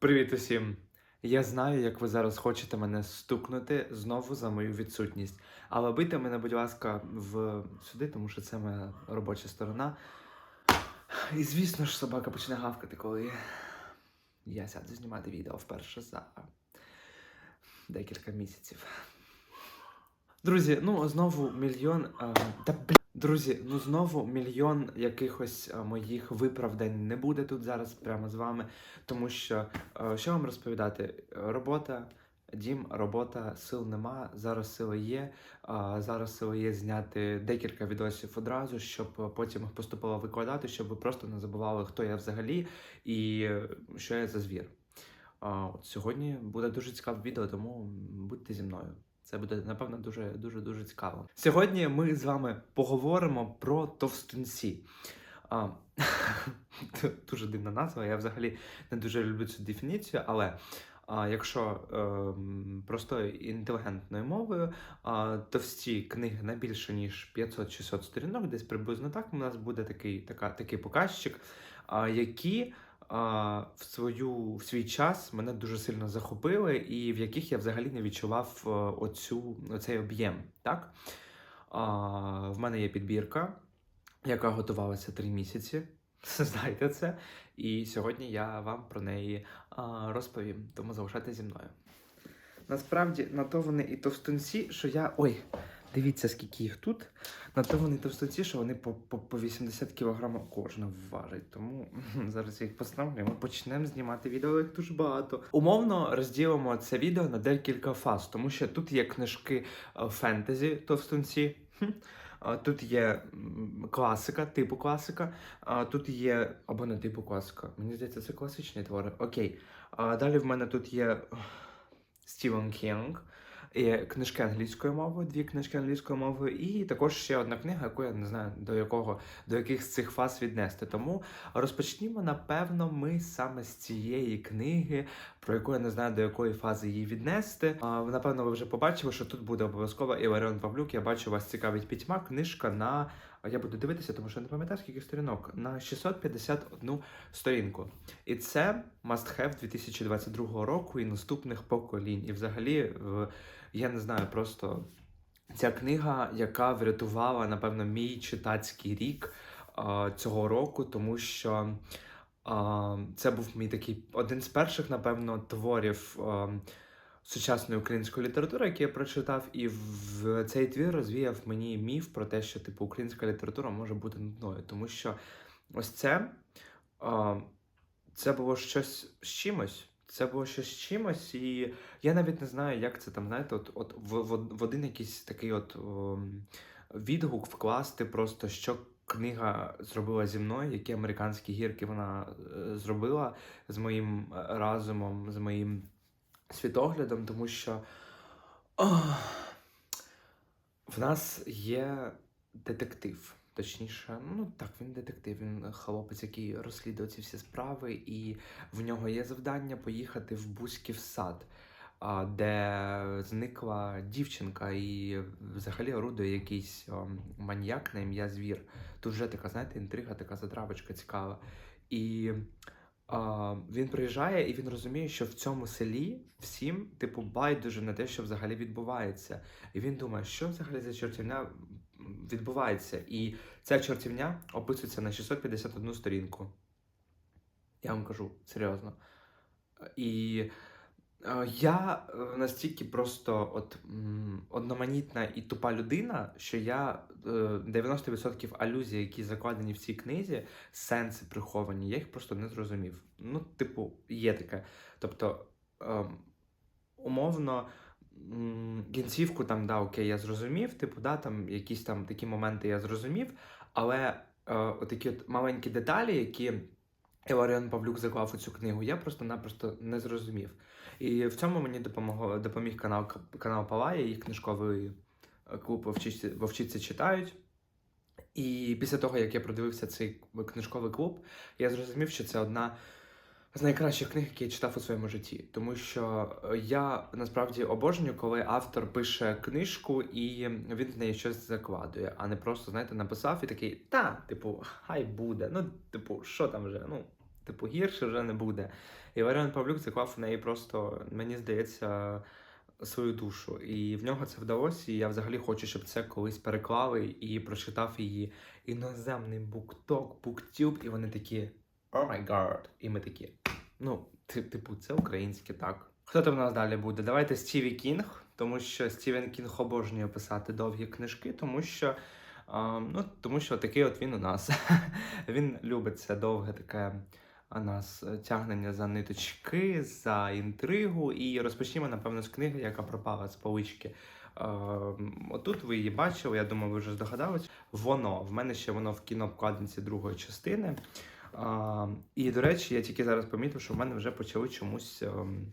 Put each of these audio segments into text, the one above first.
Привіт усім! Я знаю, як ви зараз хочете мене стукнути знову за мою відсутність. Але бийте мене, будь ласка, в сюди, тому що це моя робоча сторона. І звісно ж, собака почне гавкати, коли я сяду знімати відео вперше за декілька місяців. Друзі, ну знову мільйон. та. Друзі, ну знову мільйон якихось моїх виправдань не буде тут зараз прямо з вами. Тому що е, що вам розповідати? Робота, дім, робота, сил нема. Зараз сили є. а Зараз сили є зняти декілька відосів одразу, щоб потім їх поступово викладати, щоб ви просто не забували, хто я взагалі і що я за звір. А, От сьогодні буде дуже цікаве відео, тому будьте зі мною. Це буде напевно дуже дуже дуже цікаво. Сьогодні ми з вами поговоримо про товстунці. А, дуже дивна назва. Я взагалі не дуже люблю цю дефініцію, але а, якщо ем, простою інтелігентною мовою, а, товсті книги на більше ніж 500-600 сторінок, десь приблизно так у нас буде такий, така, такий показчик, а, які в свою в свій час мене дуже сильно захопили, і в яких я взагалі не відчував е, оцю оцей об'єм. Так а, в мене є підбірка, яка готувалася три місяці. Знаєте це. І сьогодні я вам про неї а, розповім. Тому залишайтеся зі мною. Насправді, на то вони і товстунці, що я. Ой, дивіться, скільки їх тут. На то вони товстунці, що вони по, по, по 80 кг кожна важать. Тому зараз я їх поставлю. Ми почнемо знімати відео, їх дуже багато. Умовно розділимо це відео на декілька фаз, тому що тут є книжки е, фентезі товстунці. Тут є класика, типу класика. Тут є або не типу класика. Мені здається, це класичні твори. Окей. Далі в мене тут є Стівен Кінг. Є книжки англійською мовою, дві книжки англійською мовою, і також ще одна книга, яку я не знаю до якого до яких з цих фаз віднести. Тому розпочнімо, напевно, ми саме з цієї книги, про яку я не знаю до якої фази її віднести. А, напевно, ви вже побачили, що тут буде обов'язково Іларіон Павлюк. Я бачу, вас цікавить пітьма. Книжка на я буду дивитися, тому що не пам'ятаю скільки сторінок. На 651 сторінку. І це must have 2022 року і наступних поколінь. І взагалі, я не знаю, просто ця книга, яка врятувала, напевно, мій читацький рік цього року, тому що це був мій такий один з перших, напевно, творів. Сучасної української літератури, який я прочитав, і в цей твір розвіяв мені міф про те, що типу українська література може бути нудною, тому що ось це, це було щось з чимось. Це було щось з чимось, і я навіть не знаю, як це там, знаєте, от, от в, в, в один якийсь такий от ом, відгук вкласти, просто що книга зробила зі мною, які американські гірки вона е, зробила з моїм е, разумом, з моїм світоглядом, тому що ох, в нас є детектив. Точніше, ну так, він детектив, він хлопець, який розслідує ці всі справи, і в нього є завдання поїхати в Бузьків сад, де зникла дівчинка, і взагалі орудує якийсь маньяк на ім'я Звір. Тут вже така, знаєте, інтрига, така затравочка цікава. І він приїжджає і він розуміє, що в цьому селі всім, типу, байдуже на те, що взагалі відбувається. І він думає, що взагалі за чортівня відбувається. І ця чортівня описується на 651 сторінку. Я вам кажу, серйозно. І я е, настільки просто от, одноманітна і тупа людина, що я е, 90% алюзій, які закладені в цій книзі, сенси приховані, я їх просто не зрозумів. Ну, типу, є таке. Тобто, ем, умовно, кінцівку там, да, окей, я зрозумів, типу, да, там якісь там такі моменти я зрозумів, але е, отакі от маленькі деталі, які Іларіон Павлюк заклав у цю книгу, я просто-напросто не зрозумів. І в цьому мені допомогло, допоміг канал, канал Палая, їх книжковий е, клуб «Вовчиці, Вовчиці читають. І після того, як я продивився цей книжковий клуб, я зрозумів, що це одна з найкращих книг, які я читав у своєму житті. Тому що е, я насправді обожнюю, коли автор пише книжку і він в неї щось закладує, а не просто, знаєте, написав і такий, та, типу, хай буде. Ну, типу, що там вже? Ну, типу, гірше вже не буде. І Варіан Павлюк заклав в неї просто, мені здається, свою душу. І в нього це вдалося. І я взагалі хочу, щоб це колись переклали і прочитав її іноземний букток, буктюб, і вони такі О май гад. І ми такі. Ну, типу, це українське, так. Хто там у нас далі буде? Давайте Стіві Кінг, тому що Стівен Кінг обожнює писати довгі книжки, тому що. А, ну, тому що такий от він у нас. він любить це довге таке нас е, тягнення за ниточки, за інтригу. І розпочнімо, напевно, з книги, яка пропала з полички. Е, отут ви її бачили, я думаю, ви вже здогадались. Воно. В мене ще воно в кінообкладинці другої частини. І, до речі, я тільки зараз помітив, що в мене вже почали чомусь ем,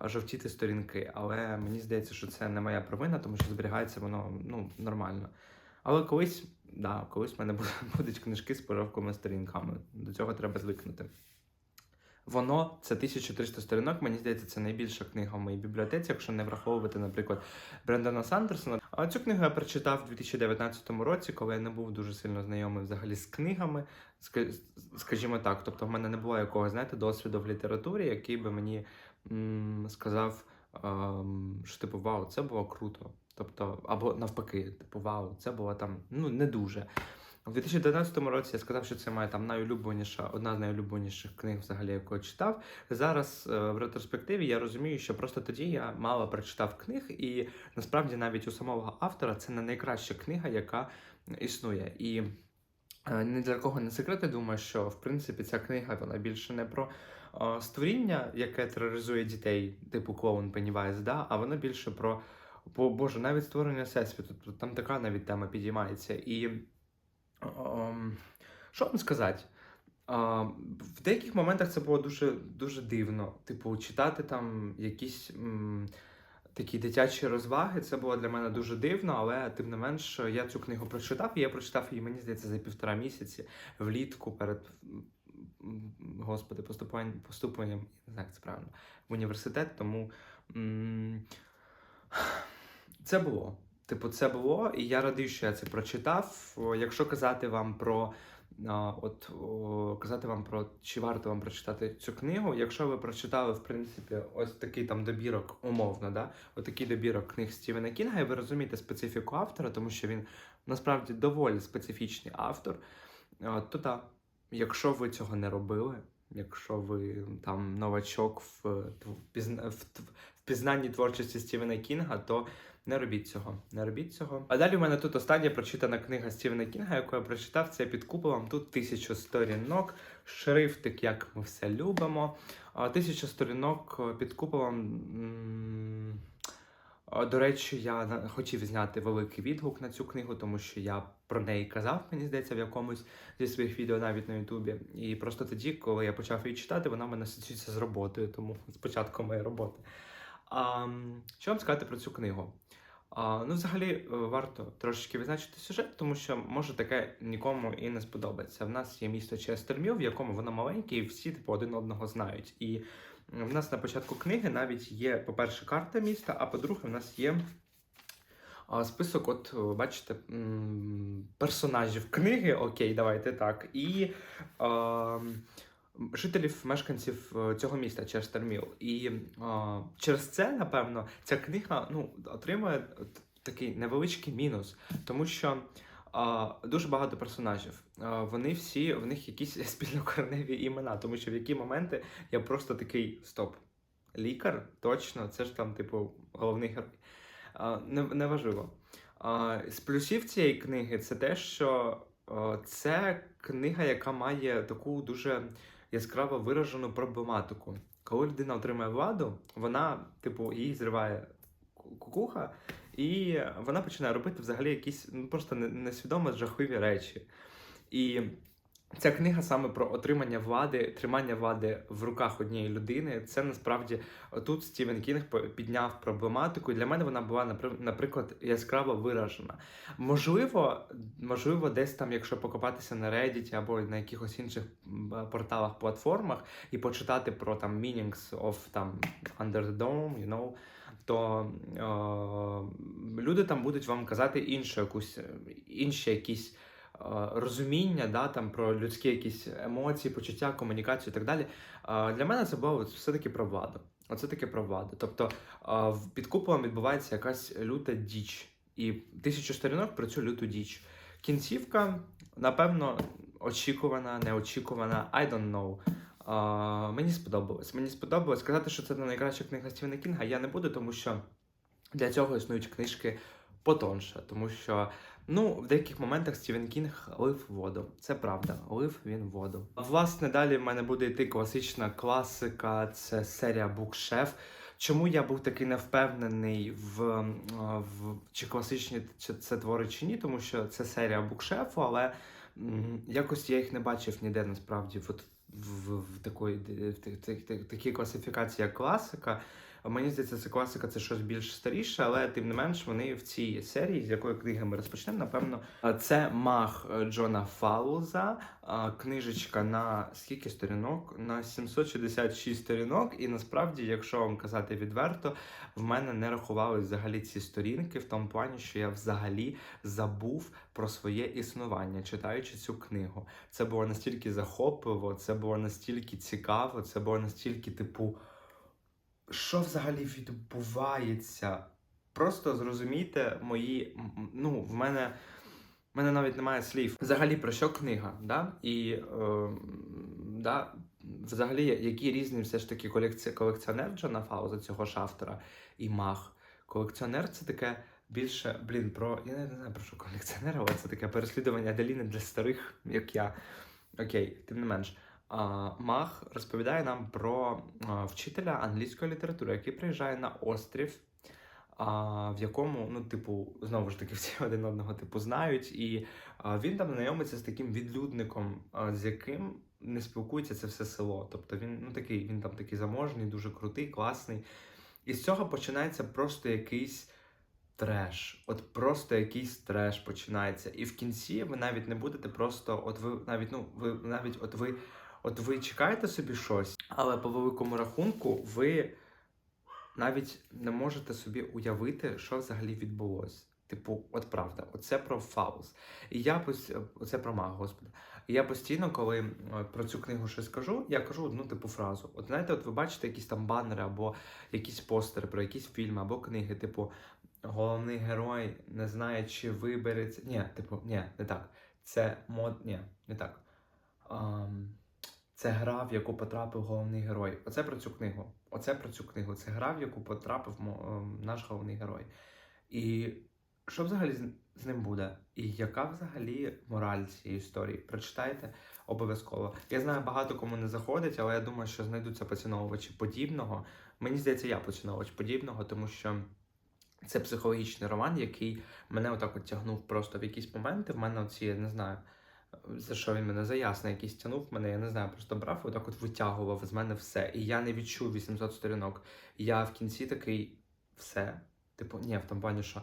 жовтіти сторінки. Але мені здається, що це не моя провина, тому що зберігається воно ну, нормально. Але колись, да, колись в мене будуть книжки з пожовклими сторінками. До цього треба звикнути. Воно це 1300 сторінок. Мені здається, це найбільша книга в моїй бібліотеці, якщо не враховувати, наприклад, Брендана Сандерсона. А цю книгу я прочитав у 2019 році, коли я не був дуже сильно знайомий взагалі з книгами. Скажімо так, тобто в мене не було якогось, знаєте, досвіду в літературі, який би мені м, сказав, ем, що типу, вау, це було круто. Тобто, або навпаки, типу, вау, це було там ну не дуже. У 2019 році я сказав, що це моя там найулюбленіша, одна з найулюбленіших книг, взагалі, яку я читав. Зараз е, в ретроспективі я розумію, що просто тоді я мало прочитав книг, і насправді навіть у самого автора це не найкраща книга, яка існує. І е, ні для кого не секрет, я думаю, що в принципі ця книга вона більше не про е, створіння, яке тероризує дітей, типу клоун Пеннівайз, да? а воно більше про. Бо, Боже, навіть створення всесвіту, там така навіть тема підіймається. І ем, що вам сказати? А, в деяких моментах це було дуже, дуже дивно. Типу, читати там якісь м, такі дитячі розваги, це було для мене дуже дивно, але тим не менш я цю книгу прочитав, і я прочитав її, мені здається, за півтора місяці влітку перед господи, поступанням, поступленням, не знаю, як це правильно, в університет, тому. м, це було. Типу, це було, і я радий, що я це прочитав. Якщо казати вам про от казати вам про чи варто вам прочитати цю книгу, якщо ви прочитали, в принципі, ось такий там добірок, умовно, да, отакий добірок книг Стівена Кінга, і ви розумієте специфіку автора, тому що він насправді доволі специфічний автор, то так, якщо ви цього не робили, якщо ви там новачок в, в, тв- в пізнанні творчості Стівена Кінга, то не робіть цього, не робіть цього. А далі у мене тут остання прочитана книга Стівена Кінга, яку я прочитав. Це під куполом. Тут тисячу сторінок, шрифтик, як ми все любимо. Тисяча сторінок е, під куполом. До речі, я хотів зняти великий відгук на цю книгу, тому що я про неї казав, мені здається, в якомусь зі своїх відео навіть на Ютубі. І просто тоді, коли я почав її читати, вона в мене асоціюється з роботою, тому спочатку моєї роботи. А, що вам сказати про цю книгу? Ну, взагалі, е, варто трошечки відзначити сюжет, тому що може таке нікому і не сподобається. В нас є місто Честерміл, в якому воно маленьке, і всі типу один одного знають. І в нас на початку книги навіть є, по-перше, карта міста, а по-друге, в нас є список, от е, бачите, персонажів книги, окей, давайте так. І а, жителів, мешканців е, цього міста Честерміл. І а, через це, напевно, ця книга ну, отримує такий невеличкий мінус, тому що. А, дуже багато персонажів. Вони всі, в них якісь спільнокореневі імена, тому що в які моменти я просто такий стоп. Лікар, точно, це ж там, типу, головний герой. Не, неважливо. А, з плюсів цієї книги це те, що це книга, яка має таку дуже яскраво виражену проблематику. Коли людина отримує владу, вона, типу, її зриває кукуха, і вона починає робити взагалі якісь ну, просто несвідомо жахливі речі. І ця книга саме про отримання влади, тримання влади в руках однієї людини. Це насправді тут Стівен Кінг підняв проблематику, для мене вона була, напри- наприклад, яскраво виражена. Можливо, можливо, десь там, якщо покопатися на Reddit або на якихось інших порталах, платформах і почитати про там meanings of там Under the Dome, you know, то е, люди там будуть вам казати іншу якусь інші якісь розуміння, да, там, про людські якісь емоції, почуття, комунікацію і так далі. Е, для мене це було все-таки про владу. Оце таке про владу. Тобто е, під куполом відбувається якась люта діч. І тисячу сторінок про цю люту діч. Кінцівка, напевно, очікувана, неочікувана, I don't know. А, мені сподобалось. Мені сподобалось сказати, що це не найкраща книга Стівена Кінга. Я не буду, тому що для цього існують книжки потонше. Тому що ну, в деяких моментах Стівен Кінг лив воду. Це правда, лив він воду. Власне, далі в мене буде йти класична класика, це серія Букшеф. Чому я був такий невпевнений в, в чи класичні чи це твори чи ні, тому що це серія букшефу, але м, якось я їх не бачив ніде насправді от в, в, в такої в, та- та- та- такій класифікації, як класика. Мені здається, це класика це щось більш старіше, але тим не менш вони в цій серії, з якої книги ми розпочнемо, напевно, це мах е, Джона Фаулза, а, книжечка на скільки сторінок? На 766 сторінок. І насправді, якщо вам казати відверто, в мене не рахувались взагалі ці сторінки в тому плані, що я взагалі забув про своє існування, читаючи цю книгу. Це було настільки захопливо, це було настільки цікаво, це було настільки, типу, що взагалі відбувається? Просто зрозумійте мої. Ну, в мене. В мене навіть немає слів. Взагалі про що книга? Да? І е, да, взагалі, який різний все ж таки колекці... колекціонер Джона Фауза, цього ж автора, і мах. Колекціонер це таке більше, блін, про. Я не знаю про що колекціонер, але це таке переслідування Аделіни для старих, як я. Окей, тим не менш. Мах розповідає нам про вчителя англійської літератури, який приїжджає на острів, в якому, ну, типу, знову ж таки, всі один одного типу знають, і він там знайомиться з таким відлюдником, з яким не спілкується це все село. Тобто він ну такий, він там такий заможний, дуже крутий, класний. І з цього починається просто якийсь треш. От просто якийсь треш починається. І в кінці ви навіть не будете просто, от ви навіть, ну, ви навіть от ви. От ви чекаєте собі щось, але по великому рахунку ви навіть не можете собі уявити, що взагалі відбулося. Типу, от правда, оце про Фауз. І я пос- оце про мага, господи. І я постійно, коли е, про цю книгу щось кажу, я кажу одну типу фразу. От знаєте, от ви бачите якісь там банери або якісь постери про якісь фільми або книги, типу, головний герой не знає, чи вибереться. Ні, типу, ні, не так. Це мод. Ні, не так. Ам, Це гра, в яку потрапив головний герой. Оце про цю книгу. Оце про цю книгу. Це гра, в яку потрапив ем, наш головний герой. І що взагалі з ним буде? І яка взагалі мораль цієї історії? Прочитайте обов'язково. Я знаю, багато кому не заходить, але я думаю, що знайдуться поціновувачі подібного. Мені здається, я поціновувач подібного, тому що це психологічний роман, який мене отак от тягнув просто в якісь моменти. В мене оці, я не знаю, за що він мене за ясно якийсь тянув мене, я не знаю, просто брав і отак от витягував з мене все. І я не відчув 800 сторінок. Я в кінці такий все. Типу, ні, в тому плані, що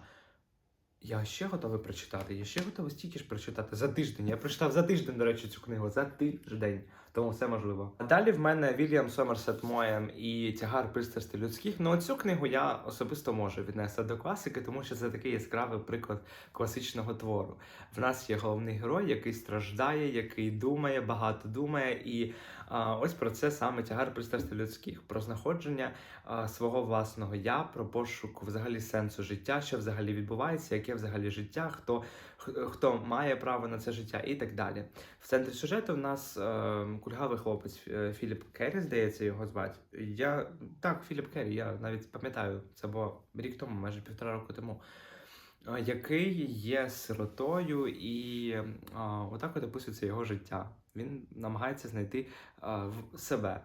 я ще готовий прочитати, я ще готовий стільки ж прочитати за тиждень. Я прочитав за тиждень, до речі, цю книгу. За тиждень. Тому все можливо. А далі в мене Вільям Сомерсет Моєм і тягар пристрастей людських. Ну, цю книгу я особисто можу віднести до класики, тому що це такий яскравий приклад класичного твору. В нас є головний герой, який страждає, який думає, багато думає. І а, ось про це саме тягар пристрастей людських, про знаходження а, свого власного я, про пошук взагалі сенсу життя, що взагалі відбувається, яке взагалі життя, хто, хто має право на це життя і так далі. В центрі сюжету в нас е, кульгавий хлопець е, Філіп Керрі, здається, його звати. Я так, Філіп Керрі, я навіть пам'ятаю, це було рік тому, майже півтора року тому. Який є сиротою, і е, отак от описується його життя. Він намагається знайти е, в себе.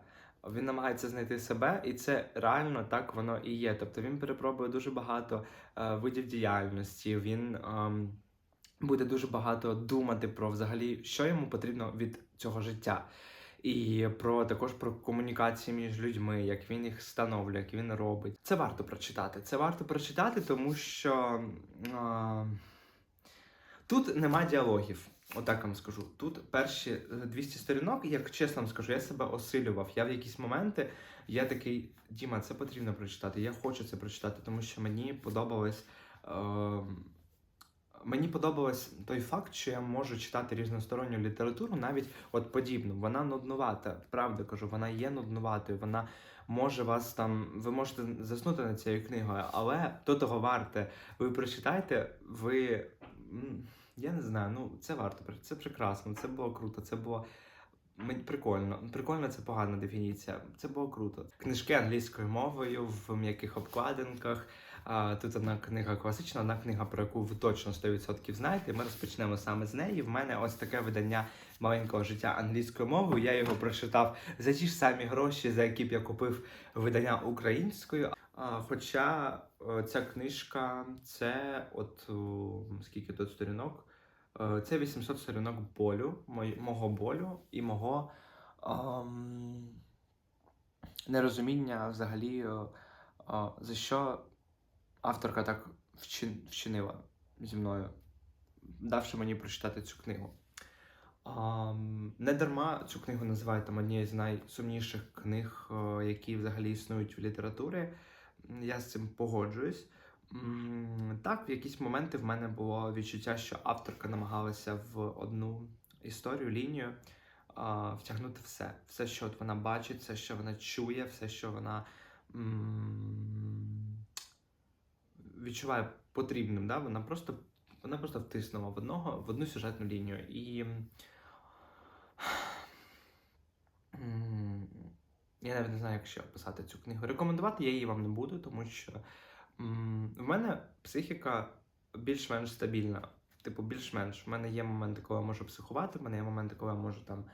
Він намагається знайти себе, і це реально так воно і є. Тобто він перепробує дуже багато е, видів діяльності. Він ем, буде дуже багато думати про взагалі, що йому потрібно від цього життя. І про також про комунікації між людьми, як він їх встановлює, як він робить. Це варто прочитати. Це варто прочитати, тому що а, тут нема діалогів. Отак вам скажу. Тут перші е, 200 сторінок, як чесно вам скажу, я себе осилював. Я в якісь моменти я такий, Діма, це потрібно прочитати. Я хочу це прочитати, тому що мені подобалось. Е, Мені подобалось той факт, що я можу читати різносторонню літературу, навіть от подібну. Вона нуднувата, правда кажу, вона є нуднуватою. Вона може вас там, ви можете заснути над цією книгою, але то того варте. Ви прочитайте, ви. Я не знаю, ну це варто. Це прекрасно, це було круто, це було. Прикольно. Прикольно це погана дефініція. Це було круто. Книжки англійською мовою в м'яких обкладинках. Тут одна книга класична, одна книга, про яку ви точно 100% знаєте. Ми розпочнемо саме з неї. В мене ось таке видання маленького життя англійською мовою. Я його прочитав за ті ж самі гроші, за які б я купив видання українською. Хоча е, ця книжка це от скільки тут сторінок? Е, Це 800 сторінок болю, мого болю і мого ам, нерозуміння взагалі, е, за що авторка так вчин- вчинила зі мною, давши мені прочитати цю книгу. Не дарма цю книгу називають там однією з найсумніших книг, е, які взагалі існують в літературі. Я з цим погоджуюсь. Так, в якісь моменти в мене було відчуття, що авторка намагалася в одну історію, лінію втягнути все. Все, що от вона бачить, все, що вона чує, все, що вона м, відчуває потрібним. Да? Вона просто вона просто втиснула в одного в одну сюжетну лінію. І я навіть не знаю, як ще описати цю книгу. Рекомендувати я її вам не буду, тому що в мене психіка більш-менш стабільна. Типу, більш-менш. В мене є моменти, коли я можу психувати, в мене є моменти, коли я можу там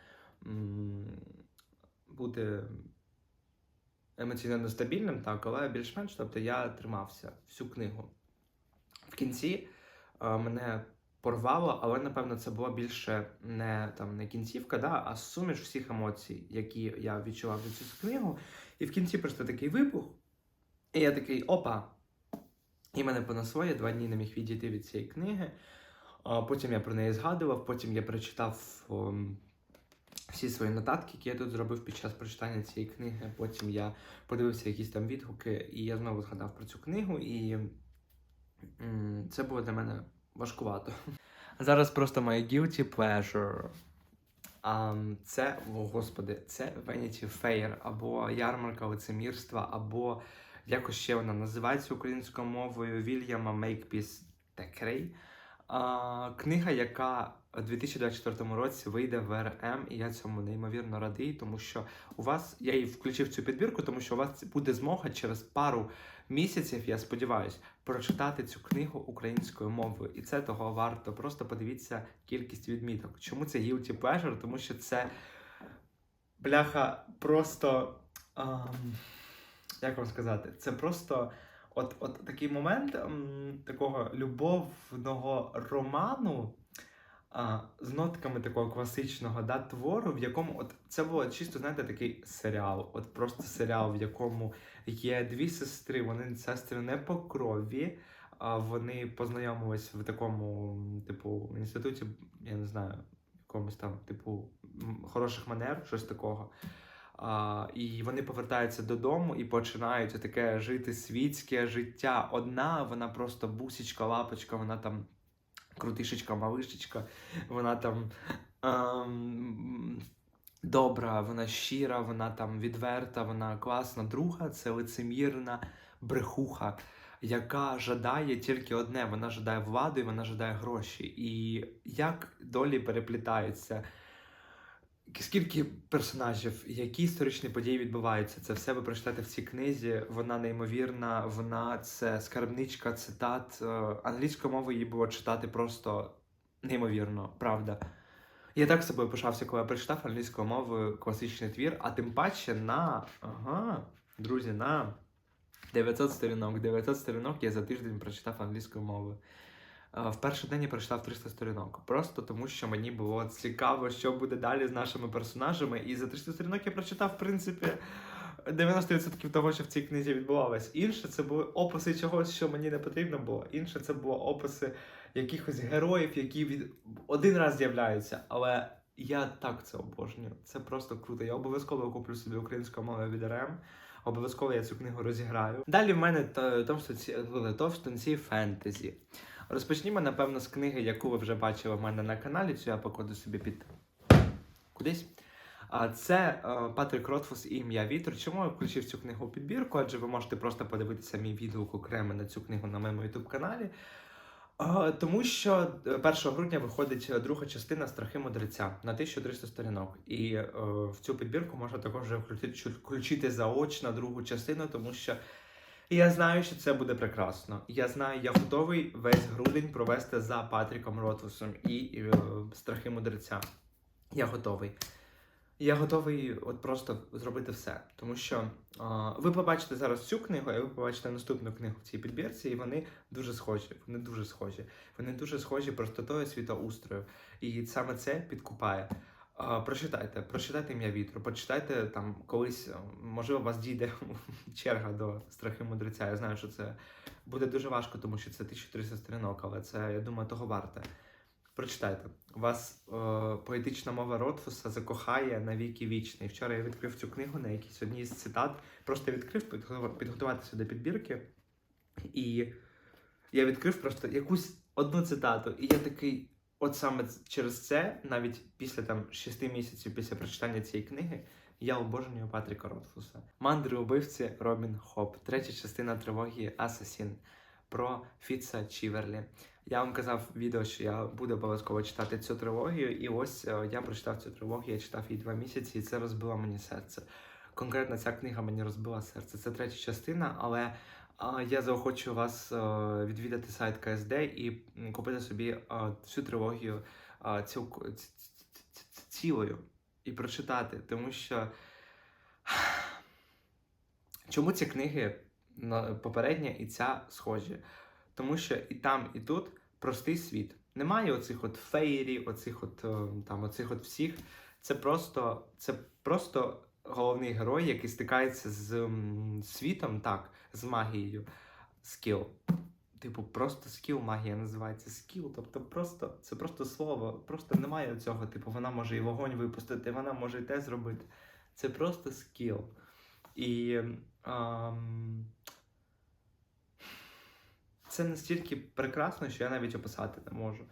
бути емоційно нестабільним, так, але більш-менш, тобто я тримався всю книгу. В кінці е, мене порвало, але напевно це була більше не там не кінцівка, да, а суміш всіх емоцій, які я відчував за цю книгу. І в кінці просто такий вибух. І я такий опа. І мене понесло, я два дні не міг відійти від цієї книги. Потім я про неї згадував, потім я прочитав ом, всі свої нотатки, які я тут зробив під час прочитання цієї книги. Потім я подивився якісь там відгуки, і я знову згадав про цю книгу, і це було для мене важкувато. Зараз просто моє guilty pleasure. А, це, о, господи, це Vanity Fair, або ярмарка лицемірства, або якось ще вона називається українською мовою Вільяма Мейкпіс Текрей. Книга, яка у 2024 році вийде в РМ, і я цьому неймовірно радий, тому що у вас я її включив цю підбірку, тому що у вас буде змога через пару місяців, я сподіваюся, прочитати цю книгу українською мовою. І це того варто. Просто подивіться кількість відміток. Чому це guilty pleasure? Тому що це бляха просто. ам, як вам сказати, це просто от, от такий момент м, такого любовного роману а, з нотками такого класичного да, твору, в якому от це було чисто, знаєте, такий серіал. От просто серіал, в якому є дві сестри, вони сестри не по крові. А вони познайомились в такому, типу, інституті, я не знаю, якомусь там, типу, хороших манер, щось такого. А, і вони повертаються додому і починають таке жити світське життя. Одна, вона просто бусічка, лапочка, вона там крутишечка, малишечка, вона там ем, добра, вона щира, вона там відверта, вона класна. Друга це лицемірна брехуха, яка жадає тільки одне: вона жадає влади, вона жадає гроші. І як долі переплітаються. Скільки персонажів, які історичні події відбуваються, це все ви прочитаєте в цій книзі. Вона неймовірна, вона це скарбничка цитат. Е, Англійською мовою її було читати просто неймовірно, правда. Я так собою пишався, коли я прочитав англійською мовою класичний твір, а тим паче на ага, друзі, на 900 сторінок. 900 сторінок я за тиждень прочитав англійською мовою. Е, В перший день я прочитав 300 сторінок. Просто тому, що мені було цікаво, що буде далі з нашими персонажами. І за 300 сторінок я прочитав, в принципі, 90% того, що в цій книзі відбувалось. Інше це були описи чогось, що мені не потрібно було. Інше це були описи якихось героїв, які від... один раз з'являються. Але я так це обожнюю. Це просто круто. Я обов'язково куплю собі українську мову від РМ. Обов'язково я цю книгу розіграю. Далі в мене то- товстонці, товстонці фентезі. Розпочнімо, напевно, з книги, яку ви вже бачили в мене на каналі. Цю я покладу собі під кудись. Це е, Патрік Ротфус і ім'я Вітер. Чому я включив цю книгу у підбірку? Адже ви можете просто подивитися мій відгук окремо на цю книгу на моєму youtube каналі. Е, Тому що е, 1 грудня виходить е, друга частина страхи мудреця на 1300 сторінок. І е, в цю підбірку можна також включити заочно другу частину, тому що я знаю, що це буде прекрасно. Я знаю, я готовий весь грудень провести за Патріком Ротфусом і е, страхи мудреця. Я готовий. Я готовий от просто зробити все. Тому що а, ви побачите зараз цю книгу, а ви побачите наступну книгу в цій підбірці, і вони дуже схожі. Вони дуже схожі. Вони дуже схожі простотою світоустрою. І саме це підкупає. Прочитайте, прочитайте ім'я вітру, почитайте там колись, можливо, вас дійде черга до страхи мудреця. Я знаю, що це буде дуже важко, тому що це 1300 сторінок, але це, я думаю, того варте. Прочитайте. Вас е, поетична мова Ротфуса закохає на віки вічні. Вчора я відкрив цю книгу на якійсь одній з цитат. Просто відкрив підготуватися до підбірки. І я відкрив просто якусь одну цитату. І я такий, от саме через це, навіть після там шести місяців після прочитання цієї книги, я обожнюю Патріка Ротфуса. Мандри убивці Робін Хоп. Третя частина трилогії Асасін про Фіца Чіверлі. Я вам казав в відео, що я буду обов'язково читати цю трилогію, і ось е, я прочитав цю трилогію, я читав її два місяці, і це розбило мені серце. Конкретно ця книга мені розбила серце. Це третя частина, але я заохочую вас е, відвідати сайт КСД і купити собі е, всю трилогію е, цілою і прочитати, тому що чому ці книги попередня і ця схожі? Тому що і там, і тут простий світ. Немає оцих от фейрі, оцих от там, оцих от всіх. Це просто, це просто головний герой, який стикається з світом, так, з магією. Скіл. Типу, просто скіл магія називається скіл. Тобто просто це просто слово. Просто немає цього. Типу, вона може і вогонь випустити, вона може і те зробити. Це просто скіл. І. ем, це настільки прекрасно, що я навіть описати не можу.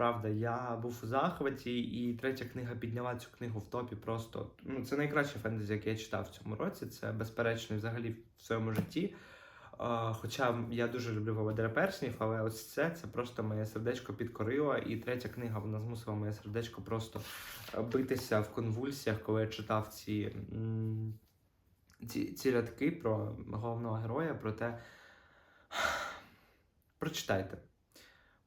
Правда, я був у захваті, і третя книга підняла цю книгу в топі. Просто ну це найкраще фентезі, яке я читав в цьому році. Це безперечно взагалі в своєму житті. Хоча я дуже люблю Володаря Перснів, але ось це це просто моє сердечко підкорило. І третя книга вона змусила моє сердечко просто е, битися в конвульсіях, коли я читав ці, ці, ці рядки про головного героя, про те. Прочитайте.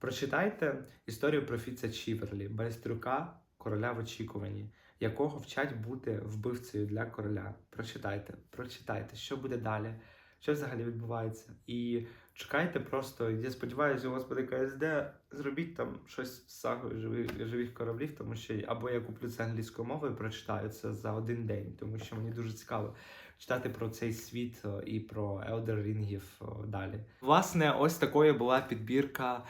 Прочитайте історію про Фіца Чіверлі, байстрюка короля в очікуванні, якого вчать бути вбивцею для короля. Прочитайте, прочитайте, що буде далі, що взагалі відбувається. І чекайте просто, я сподіваюся, Господи КСД, зробіть там щось з сагою живих, живих кораблів, тому що або я куплю це англійською мовою прочитаю це за один день, тому що мені дуже цікаво читати про цей світ е, і про Елдер Рінгів далі. Власне, ось такою була підбірка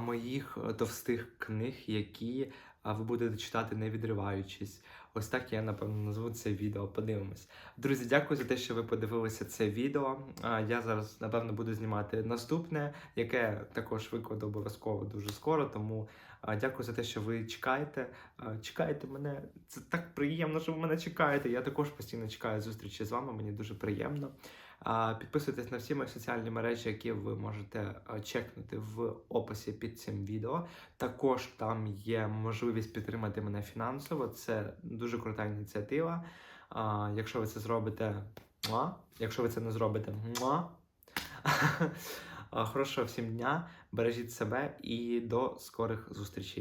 моїх е, товстих книг, які ви будете читати не відриваючись. Ось так я напевно назву це відео. Подивимось. Друзі, дякую за те, що ви подивилися це відео. Я зараз напевно буду знімати наступне, яке також викладу обов'язково дуже скоро. Тому дякую за те, що ви чекаєте. Чекаєте мене. Це так приємно, що ви мене чекаєте. Я також постійно чекаю зустрічі з вами. Мені дуже приємно. Підписуйтесь на всі мої соціальні мережі, які ви можете чекнути в описі під цим відео. Також там є можливість підтримати мене фінансово. Це дуже крута ініціатива. Якщо ви це зробите, якщо ви це не зробите, муа. А, хорошого всім дня, бережіть себе і до скорих зустрічей.